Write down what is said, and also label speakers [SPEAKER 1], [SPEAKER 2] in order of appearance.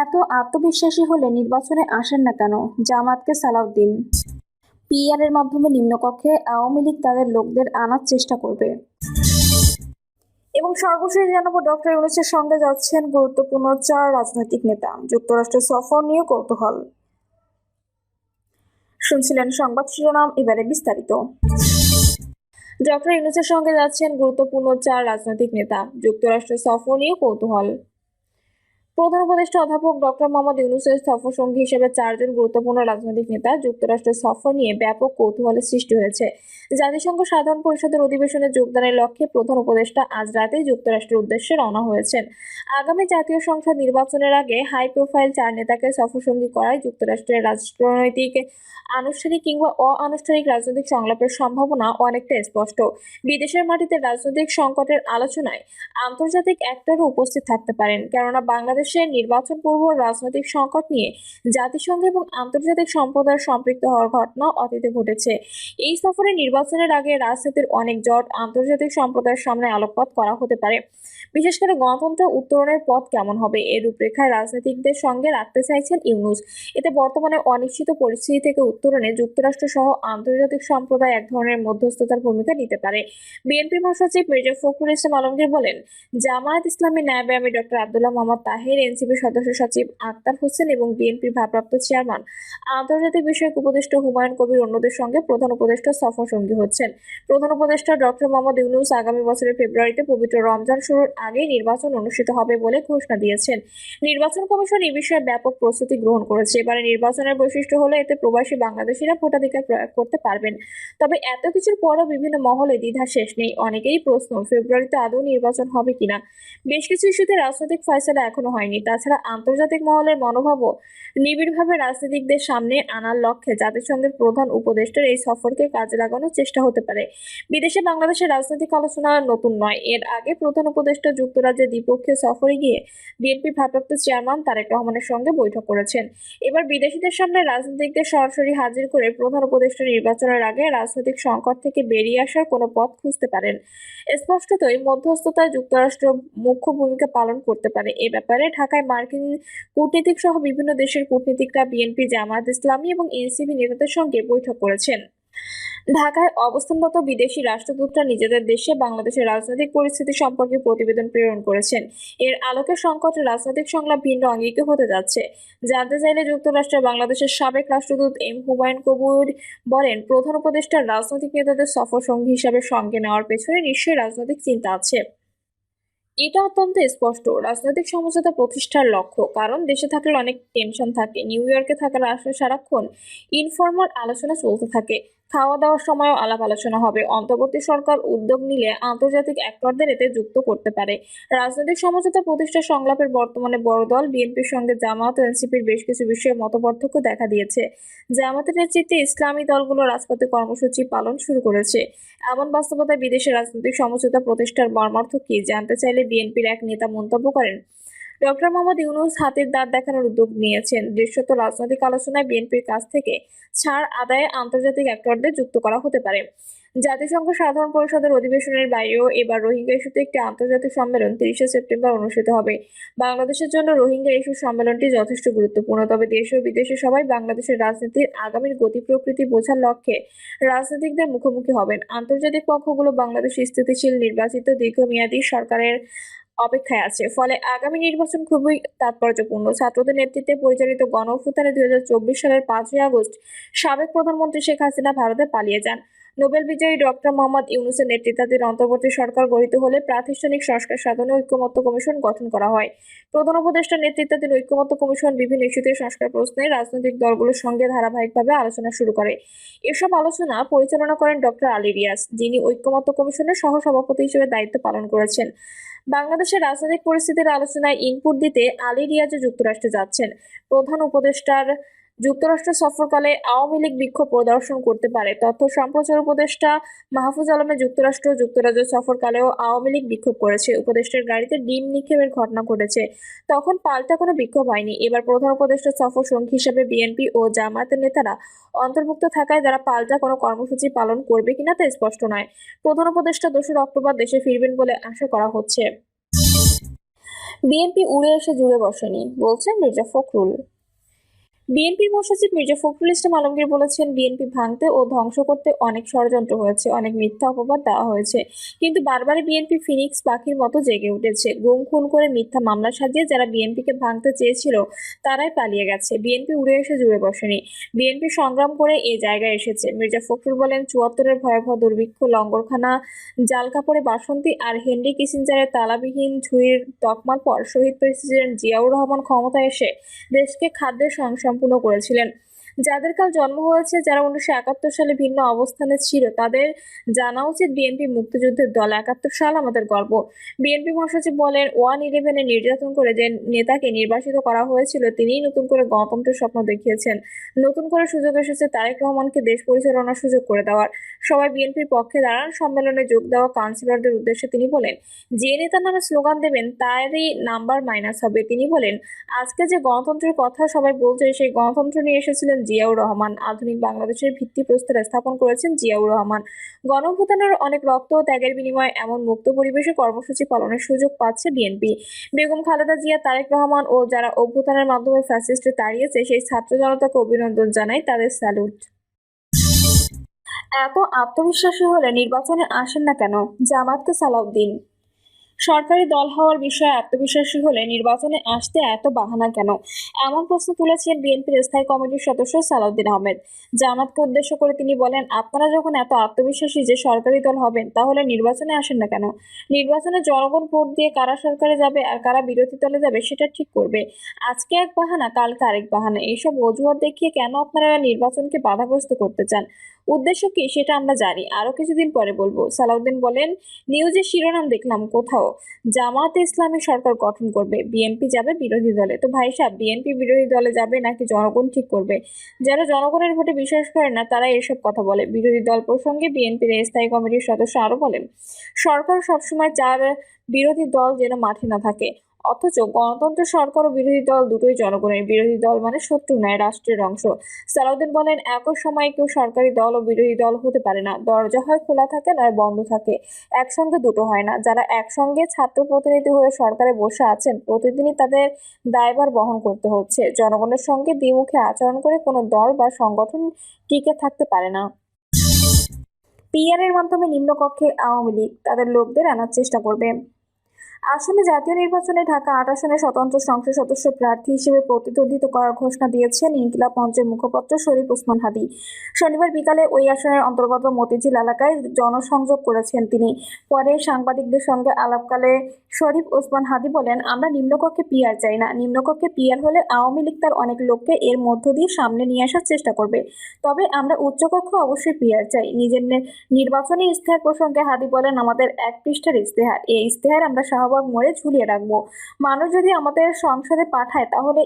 [SPEAKER 1] এত আত্মবিশ্বাসী হলে নির্বাচনে আসেন না কেন? জামাতকে সালাউদ্দিন। পিআরের মাধ্যমে নিম্নকক্ষে আওয়ামী লীগ তাদের লোকদের আনার চেষ্টা করবে। এবং সর্বশেষ জানাব ডক্টর ইউনুসের সঙ্গে যাচ্ছেন গুরুত্বপূর্ণ চার রাজনৈতিক নেতা, যুক্তরাষ্ট্র সফর নিয়ে কৌতূহল। শুনছিলেন সংবাদ শিরোনাম, এবারে বিস্তারিত। ডক্টর ইউনুসের সঙ্গে যাচ্ছেন গুরুত্বপূর্ণ চার রাজনৈতিক নেতা, যুক্তরাষ্ট্র সফর নিয়ে কৌতূহল। প্রধান উপদেষ্টা অধ্যাপক ডক্টর মোহাম্মদ ইউনুসের সফর সঙ্গী হিসেবে চারজন গুরুত্বপূর্ণ রাজনৈতিক নেতা যুক্তরাষ্ট্রের সফর নিয়ে ব্যাপক কৌতূহলের সৃষ্টি হয়েছে। জাতিসংঘ সাধারণ পরিষদের অধিবেশনে যোগদানের লক্ষ্যে প্রধান উপদেষ্টা আজ রাতে যুক্তরাষ্ট্রের উদ্দেশ্যে রওনা হয়েছেন। আগামী জাতীয় সংসদ নির্বাচনের আগে হাই প্রোফাইল চার নেতাকে সফরসঙ্গী করায় যুক্তরাষ্ট্রের রাজনৈতিক আনুষ্ঠানিক কিংবা অআনুষ্ঠানিক রাজনৈতিক সংলাপের সম্ভাবনা অনেকটা স্পষ্ট। বিদেশের মাটিতে রাজনৈতিক সংকটের আলোচনায় আন্তর্জাতিক অ্যাক্টরও উপস্থিত থাকতে পারেন, কেননা বাংলাদেশের নির্বাচন পূর্ব রাজনৈতিক সংকট নিয়ে জাতিসংঘ এবং আন্তর্জাতিক সম্প্রদায় সম্পৃক্ত হওয়ার ঘটনা অতীতে ঘটেছে। এই সফরে নির্বাচনের আগে রাজনীতির অনেক জট আন্তর্জাতিক সম্প্রদায়ের সামনে আলোকপাত করা হতে পারে। বিশেষ করে গণতন্ত্র উত্তরণের পথ কেমন হবে? এর রূপরেখায় রাজনীতিকদের সঙ্গে রাখতে চাইছেন ইউনুস। এতে বর্তমানে অনিশ্চিত পরিস্থিতি থেকে উত্তরণে যুক্তরাষ্ট্র সহ আন্তর্জাতিক সম্প্রদায় এক ধরনের মধ্যস্থতার ভূমিকা নিতে পারে। বিএনপি মহাসচিব মির্জা ফখরুল ইসলাম আলমগীর বলেন, জামায়াত ইসলামী ন্যায়ব্যায়ামী ডক্টর আব্দুল্লাহ মোহাম্মদ তাহের এনসিপি সদস্য সচিব আক্তার হোসেন এবং বিএনপির ভারপ্রাপ্ত চেয়ারম্যান। আন্তর্জাতিক বিষয়ক উপদেষ্টা হুমায়ুন কবির অন্যদের সঙ্গে প্রধান উপদেষ্টা সফর সঙ্গী হচ্ছেন। প্রধান উপদেষ্টা ডক্টর মোহাম্মদ ইউনুস আগামী বছরের ফেব্রুয়ারিতে পবিত্র রমজান শুরুর আগেই নির্বাচন অনুষ্ঠিত হবে বলে ঘোষণা দিয়েছেন। নির্বাচন কমিশন এই বিষয়ে ব্যাপক প্রস্তুতি গ্রহণ করেছে। এবারে নির্বাচনের বৈশিষ্ট্য হলো এতে প্রবাসী বাংলাদেশিরা ভোটাধিকার প্রয়োগ করতে পারবেন। তবে এত কিছুর পরও বিভিন্ন মহলে দ্বিধা শেষ নেই। অনেকেরই প্রশ্ন, ফেব্রুয়ারিতে আদৌ নির্বাচন হবে কিনা? বেশ কিছু ইস্যুতে রাজনৈতিক ফয়সলা এখনও হয়নি। তাছাড়া আন্তর্জাতিক মহলের মনোভাবও নিবিড়ভাবে রাজনীতিকদের সামনে আনার লক্ষ্যে জাতিসংঘের প্রধান উপদেষ্টার এই সফরকে কাজে লাগানোর চেষ্টা হতে পারে। বিদেশে বাংলাদেশের রাজনৈতিক আলোচনা নতুন নয়। এর আগে প্রধান উপদেষ্টা যুক্তরাজ্যে দ্বিপক্ষীয় সফরে গিয়ে বিএনপি ভারপ্রাপ্ত চেয়ারম্যান তারেক রহমানের সঙ্গে বৈঠক করেছেন। এবার বিদেশিদের সামনে রাজনীতিকদের সরাসরি হাজির করে প্রধান উপদেষ্টা নির্বাচনের আগে রাজনৈতিক সংকট থেকে বেরিয়ে আসার কোনো পথ খুঁজতে পারেন। স্পষ্টতই মধ্যস্থতায় যুক্তরাষ্ট্র মুখ্য ভূমিকা পালন করতে পারে। এ ব্যাপারে ঢাকায় মার্কিন কূটনীতিক সহ বিভিন্ন দেশের কূটনীতিকরা বিএনপি, জামায়াত ইসলামী এবং এনসিপি নেতাদের সঙ্গে বৈঠক করেছেন। ঢাকায় অবস্থানরত বিদেশি রাষ্ট্রদূতরা নিজেদের দেশে বাংলাদেশের রাজনৈতিক পরিস্থিতি সম্পর্কে প্রতিবেদন প্রেরণ করেছেন। এর আলোকে সংকট রাজনৈতিক সংলাপ ভিন্ন অঙ্গীকে হতে যাচ্ছে। জানতে চাইলে যুক্তরাষ্ট্রে বাংলাদেশের সাবেক রাষ্ট্রদূত এম হুমায়ুন কবুর বলেন, প্রধান উপদেষ্টার রাজনৈতিক নেতাদের সফর সঙ্গী হিসাবে সঙ্গে নেওয়ার পেছনে নিশ্চয়ই রাজনৈতিক চিন্তা আছে। এটা অত্যন্ত স্পষ্ট। রাজনৈতিক সমঝোতা প্রতিষ্ঠার লক্ষ্য। কারণ দেশে থাকলে অনেক টেনশন থাকে। নিউ ইয়র্কে থাকার আসলে সারাক্ষণ ইনফর্মাল আলোচনা চলতে থাকে। খাওয়া দাওয়ার সময়ও আলাপ আলোচনা হবে। অন্তর্বর্তী সরকার উদ্যোগ নিলে আন্তর্জাতিক অ্যাক্টরদের এতে যুক্ত করতে পারে। রাজনৈতিক সমঝোতা প্রতিষ্ঠা সংলাপের বর্তমানে বড় দল বিএনপির সঙ্গে জামাত এনসিপির বেশ কিছু বিষয়ে মতপার্থক্য দেখা দিয়েছে। জামাতের নেতৃত্বে ইসলামী দলগুলো রাজপথে কর্মসূচি পালন শুরু করেছে। এমন বাস্তবতায় বিদেশে রাজনৈতিক সমঝোতা প্রতিষ্ঠার মর্মার্থ কি জানতে চাইলে বিএনপির এক নেতা মন্তব্য করেন ডক্টর মোহাম্মদ ইউনুস হাতের দাঁত দেখানোর উদ্যোগ নিয়েছেন। দৃশ্যত রাজনৈতিক আলোচনায় বিএনপির কাছ থেকে ছাড় আদায়ে আন্তর্জাতিক অ্যাক্টরদের যুক্ত করা হতে পারে। জাতিসংঘ সাধারণ পরিষদের অধিবেশনের বাইরেও এবার রোহিঙ্গা ইস্যুতে একটি আন্তর্জাতিক সম্মেলন তিরিশে সেপ্টেম্বর অনুষ্ঠিত হবে। বাংলাদেশের জন্য রোহিঙ্গা ইস্যু সম্মেলনটি যথেষ্ট গুরুত্বপূর্ণ, তবে দেশে ও বিদেশে সবাই বাংলাদেশের রাজনীতির আগামীর গতি প্রকৃতি বোঝার লক্ষ্যে রাজনীতিকদের মুখোমুখি হবেন। আন্তর্জাতিক পক্ষগুলো বাংলাদেশ স্থিতিশীল, নির্বাচিত, দীর্ঘমেয়াদী সরকারের অপেক্ষায় আছে। ফলে আগামী নির্বাচন খুবই তাৎপর্যপূর্ণ। ছাত্রদের নেতৃত্বে পরিচালিত গণ অভ্যুত্থানে দুই সালের পাঁচই আগস্ট সাবেক প্রধানমন্ত্রী শেখ হাসিনা ভারতে পালিয়ে যান। নোবেল বিজয়ী ডক্টর মোহাম্মদ ইউনুসের নেতৃত্বাধীন অন্তর্বর্তী সরকার গঠিত হলে প্রাতিষ্ঠানিক সংস্কার সাধনে ঐক্যমত্য কমিশন গঠন করা হয়। প্রধান উপদেষ্টার নেতৃত্বাধীন ঐক্যমত্য কমিশন বিভিন্ন ইস্যুতে সংস্কার প্রশ্নে রাজনৈতিক দলগুলোর সঙ্গে ধারাবাহিকভাবে আলোচনা শুরু করে। এসব আলোচনা পরিচালনা করেন ডক্টর আলী যিনি ঐক্যমত্য কমিশনের সহসভাপতি হিসেবে দায়িত্ব পালন করেছেন। বাংলাদেশের রাজনৈতিক পরিস্থিতির আলোচনায় ইনপুট দিতে আলী রিয়াজও যুক্তরাষ্ট্রে যাচ্ছেন। প্রধান উপদেষ্টার যুক্তরাষ্ট্র সফরকালে আওয়ামী লীগ বিক্ষোভ প্রদর্শন করতে পারে। তথ্য সম্প্রচার উপদেষ্টা মাহফুজ আলমের যুক্তরাষ্ট্র যুক্তরাজ্য সফরকালেও আওয়ামী লীগ বিক্ষোভ করেছে। উপদেষ্টার গাড়িতে ডিম নিক্ষেপের ঘটনা ঘটেছে। তখন পাল্টা কোনো বিক্ষোভ হয়নি। এবার প্রধান উপদেষ্টা সফর সঙ্গী হিসেবে বিএনপি ও জামায়াতের নেতারা অন্তর্ভুক্ত থাকায় তারা পাল্টা কোনো কর্মসূচি পালন করবে কিনা তা স্পষ্ট নয়। প্রধান উপদেষ্টা দোসরা অক্টোবর দেশে ফিরবেন বলে আশা করা হচ্ছে। বিএনপি উড়ে এসে জুড়ে বসেনি, বলছেন মির্জা ফখরুল। বিএনপির মহাসচিব মির্জা ফখরুল ইসলাম আলমগীর বলেছেন, বিএনপি ভাঙতে ও ধ্বংস করতে অনেক ষড়যন্ত্র হয়েছে, অনেক মিথ্যা অপবাদ দেওয়া হয়েছে। কিন্তু বারবারই বিএনপি ফিনিক্স পাখির মতো জেগে উঠেছে। গুম, খুন করে মিথ্যা মামলা সাজিয়ে যারা বিএনপিকে ভাঙতে চেয়েছিল, তারাই পালিয়ে গেছে। বিএনপি উড়ে এসে জুড়ে বসেনি। বিএনপি সংগ্রাম করে এই জায়গায় এসেছে। মির্জা ফখরুল বলেন, চুয়াত্তরের ভয়াবহ দুর্ভিক্ষ, লঙ্গরখানা জাল কাপড়ে বাসন্তী আর হেনরি কিসিঞ্জারের তালাবিহীন ঝুড়ির তকমার পর শহীদ প্রেসিডেন্ট জিয়াউর রহমান ক্ষমতায় এসে দেশকে খাদ্যের সংসম্পূর্ণ করেছিলেন যাদের কাল জন্ম হয়েছে, যারা উনিশশো একাত্তর সালে ভিন্ন অবস্থানে ছিল, তাদের জানা উচিত বিএনপি মুক্তিযুদ্ধের দল একাত্তর সাল আমাদের গর্ব। বিএনপি মহাসচিব বলেন, ওয়ান ইলেভেনে নির্যাতন করে যে নেতাকে নির্বাসিত করা হয়েছিল, তিনিই নতুন করে গণতন্ত্রের স্বপ্ন দেখিয়েছেন। নতুন করে সুযোগ এসেছে তারেক রহমানকে দেশ পরিচালনার সুযোগ করে দেওয়ার। সবাই বিএনপির পক্ষে দাঁড়ান। সম্মেলনে যোগ দেওয়া কাউন্সিলরদের উদ্দেশ্যে তিনি বলেন, যে নেতার নামে স্লোগান দেবেন, তারই নাম্বার মাইনাস হবে। তিনি বলেন, আজকে যে গণতন্ত্রের কথা সবাই বলছে, সেই গণতন্ত্র নিয়ে এসেছিলেন জিয়াউর রহমান। আধুনিক বাংলাদেশের ভিত্তিপ্রস্তর স্থাপন করেছেন জিয়াউর রহমান। গণভূতানের অনেক রক্ত ও ত্যাগের বিনিময়ে এমন মুক্ত পরিবেশে কর্মসূচি পালনের সুযোগ পাচ্ছে বিএনপি। বেগম খালেদা জিয়া, তারেক রহমান ও যারা অভ্যুত্থানের মাধ্যমে ফ্যাসিস্টে তাড়িয়েছে সেই ছাত্র জনতাকে অভিনন্দন জানাই, তাদের স্যালুট। এত আত্মবিশ্বাসী হলে নির্বাচনে আসেন না কেন? জামাতকে সালাউদ্দিন। সরকারি দল হওয়ার বিষয়ে আত্মবিশ্বাসী হলে নির্বাচনে আসতে এত বাহানা কেন? এমন প্রশ্ন তুলেছেন বিএনপির স্থায়ী কমিটির সদস্য সালাউদ্দিন আহমেদ। জামাতকে উদ্দেশ্য করে তিনি বলেন, আপনারা যখন এত আত্মবিশ্বাসী যে সরকারি দল হবেন, তাহলে নির্বাচনে আসেন না কেন? নির্বাচনে জনগণ ভোট দিয়ে কারা সরকারে যাবে আর কারা বিরোধী দলে যাবে, সেটা ঠিক করবে। আজকে এক বাহানা, কালকে আরেক বাহানা। এইসব অজুহাত দেখিয়ে কেন আপনারা নির্বাচনকে বাধাগ্রস্ত করতে চান? উদ্দেশ্য কি সেটা আমরা জানি। আরও কিছুদিন পরে বলব। সালাউদ্দিন বলেন, নিউজের শিরোনাম দেখলাম কোথাও। জামাতে ইসলামী সরকার গঠন করবে, বিএনপি যাবে বিরোধী দলে। তো ভাই সাহেব, বিএনপি বিরোধী দলে যাবে নাকি জনগণ ঠিক করবে? যারা জনগণের ভোটে বিশ্বাস করে না, তারা এসব কথা বলে। বিরোধী দল প্রসঙ্গে বিএনপির স্থায়ী কমিটির সদস্য আরও বলেন, সরকার সবসময় চার বিরোধী দল যেন মাঠে না থাকে। অথচ গণতন্ত্র সরকার ও বিরোধী দল দুটোই জনগণের বিরোধী দল মানে শত্রু নয়, রাষ্ট্রের অংশ। সালাউদ্দিন বলেন, একই সময়ে কেউ সরকারি দল ও বিরোধী দল হতে পারে না। দরজা হয় খোলা থাকে নয় বন্ধ থাকে। একসঙ্গে দুটো হয় না। যারা একসঙ্গে ছাত্র প্রতিনিধি হয়ে সরকারে বসে আছেন, প্রতিদিনই তাদের দায়ভার বহন করতে হচ্ছে। জনগণের সঙ্গে দ্বিমুখে আচরণ করে কোনো দল বা সংগঠন টিকে থাকতে পারে না। পিআরের মাধ্যমে নিম্নকক্ষে আওয়ামী লীগ, তাদের লোকদের আনার চেষ্টা করবে। আসলে জাতীয় নির্বাচনে ঢাকা আট আসনে স্বতন্ত্র সংসদ সদস্য প্রার্থী হিসেবে প্রতিদ্বন্দ্বিতা করার ঘোষণা দিয়েছেন ইনকিলাব মঞ্চের মুখপাত্র শরীফ ওসমান হাদি। শনিবার বিকালে ওই আসনের অন্তর্গত মতিঝিল এলাকায় জনসংযোগ করেছেন তিনি। পরে সাংবাদিকদের সঙ্গে আলাপকালে শরীফ ওসমান হাদি বলেন, আমরা নিম্নকক্ষে পিয়ার চাই না। নিম্নকক্ষে পিয়ার হলে আওয়ামী লীগ তার অনেক লোককে এর মধ্য দিয়ে সামনে নিয়ে আসার চেষ্টা করবে। তবে আমরা উচ্চকক্ষে অবশ্যই পিয়ার চাই। নিজের নির্বাচনী ইস্তেহার প্রসঙ্গে হাদি বলেন, আমাদের এক পৃষ্ঠার ইস্তেহার এই ইস্তেহার আমরা শাহবাগ মোড়ে ঝুলিয়ে রাখব। মানুষ যদি আমাদের সংসদে পাঠায় তাহলে